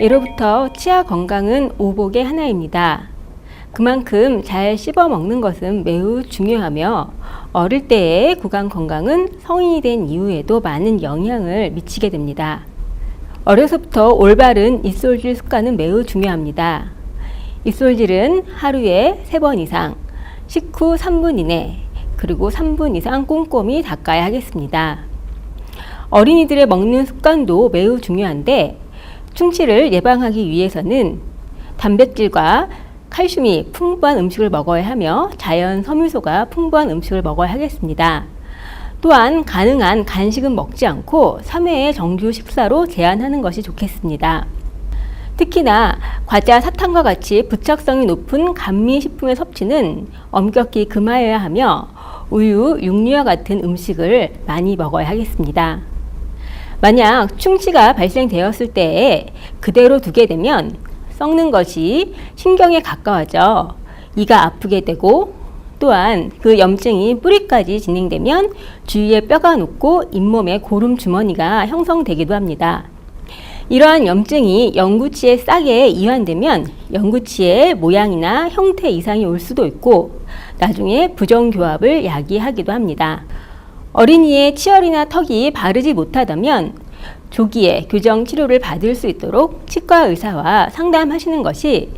예로부터 치아 건강은 오복의 하나입니다. 그만큼 잘 씹어 먹는 것은 매우 중요하며 어릴 때의 구강 건강은 성인이 된 이후에도 많은 영향을 미치게 됩니다. 어려서부터 올바른 입솔질 습관은 매우 중요합니다. 입솔질은 하루에 세번 이상, 식후 3분 이내, 그리고 3분 이상 꼼꼼히 닦아야 하겠습니다. 어린이들의 먹는 습관도 매우 중요한데 충치를 예방하기 위해서는 단백질과 칼슘이 풍부한 음식을 먹어야 하며 자연 섬유소가 풍부한 음식을 먹어야 하겠습니다. 또한 가능한 간식은 먹지 않고 3회의 정규 식사로 제한하는 것이 좋겠습니다. 특히나 과자, 사탕과 같이 부착성이 높은 감미식품의 섭취는 엄격히 금하여야 하며 우유, 육류와 같은 음식을 많이 먹어야 하겠습니다. 만약 충치가 발생되었을 때에 그대로 두게 되면 썩는 것이 신경에 가까워져 이가 아프게 되고 또한 그 염증이 뿌리까지 진행되면 주위에 뼈가 녹고 잇몸에 고름 주머니가 형성되기도 합니다. 이러한 염증이 영구치에 싸게 이완되면 영구치의 모양이나 형태 이상이 올 수도 있고 나중에 부정교합을 야기하기도 합니다. 어린이의 치열이나 턱이 바르지 못하다면 조기에 교정 치료를 받을 수 있도록 치과 의사와 상담하시는 것이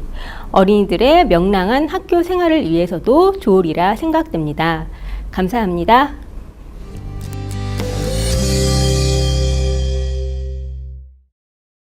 어린이들의 명랑한 학교 생활을 위해서도 좋으리라 생각됩니다. 감사합니다.